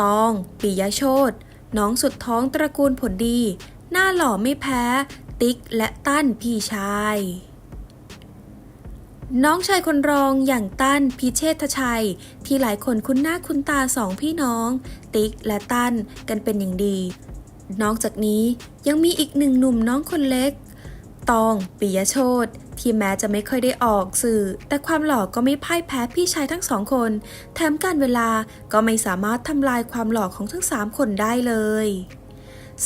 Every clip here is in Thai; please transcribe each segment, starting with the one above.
ตอง ปิยโชตน้องสุดท้องตระกูลผลดี หน้าหล่อไม่แพ้ ติ๊กและตั้นพี่ชาย น้องชายคนรองอย่างตั้นพิเชษฐชัย ที่หลายคนคุ้นหน้าคุ้นตาสองพี่น้อง ติ๊กและตั้นกันเป็นอย่างดี นอกจากนี้ยังมีอีกหนึ่งหนุ่มน้องคนเล็ก ตองปิยโชต ที่แม้จะไม่ค่อยได้ออกสื่อ แต่ความหล่อก็ไม่พ่ายแพ้พี่ชายทั้งสองคน แถมการเวลาก็ไม่สามารถทำลายความหล่อของทั้งสามคนได้เลย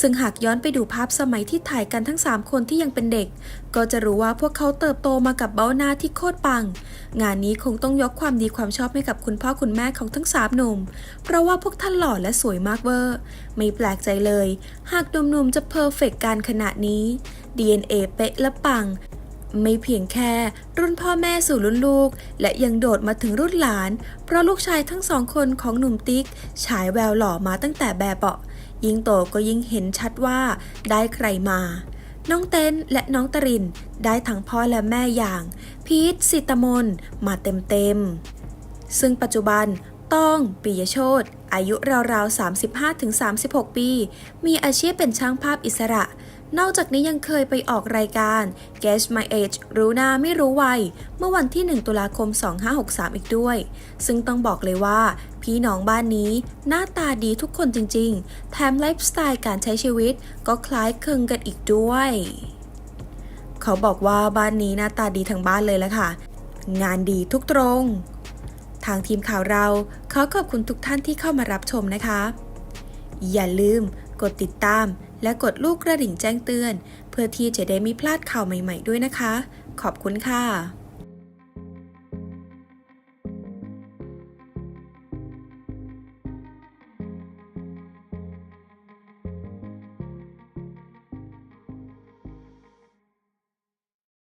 ซึ่งหากย้อนไปดูภาพสมัยที่ถ่ายกันทั้ง 3 คนที่ยังเป็นเด็ก ก็จะรู้ว่าพวกเขาเติบโตมากับเบ้าหน้าที่โคตรปัง งานนี้คงต้องยกความดีความชอบให้กับคุณพ่อคุณแม่ของทั้งสามหนุ่ม เพราะว่าพวกท่านหล่อและสวยมากเวอร์ ไม่แปลกใจเลย หากหนุ่มๆจะเพอร์เฟกการขนาดนี้ DNA เป๊ะและปัง ไม่เพียงแค่รุ่นพ่อแม่สู่รุ่นลูก และยังโดดมาถึงรุ่นหลาน เพราะลูกชายทั้งสองคนของหนุ่มติ๊ก ฉายแววหล่อมาตั้งแต่แบบเบาะ ยิ่งโตก็ยิ่งเห็นชัดว่าได้ใครมา น้องเต้นและน้องตริน ได้ทั้งพ่อและแม่อย่าง พีทสิตมนมาเต็มๆ ซึ่งปัจจุบันต้องปิยโชตอายุราวๆ 35-36 ปี มีอาชีพเป็นช่างภาพอิสระ นอกจากนี้ยังเคยไปออกรายการ Guess My Age รู้หน้าไม่รู้วัย เมื่อวันที่ 1 ตุลาคม 2563 อีกด้วย ซึ่งต้องบอกเลยว่า พี่น้องบ้านนี้ หน้าตาดีทุกคนจริง ๆ แถมไลฟ์สไตล์การใช้ชีวิต ก็คล้ายคลึงกันอีกด้วย เขาบอกว่าบ้านนี้หน้าตาดีทั้งบ้านเลยละค่ะ งานดีทุกตรง ทางทีมข่าวเราขอขอบคุณทุกท่านที่เข้ามารับชมนะคะ อย่าลืมกดติดตาม และกดลูกกระดิ่งแจ้งเตือน เพื่อที่จะได้ไม่พลาดข่าวใหม่ ๆ ด้วยนะคะ ขอบคุณค่ะ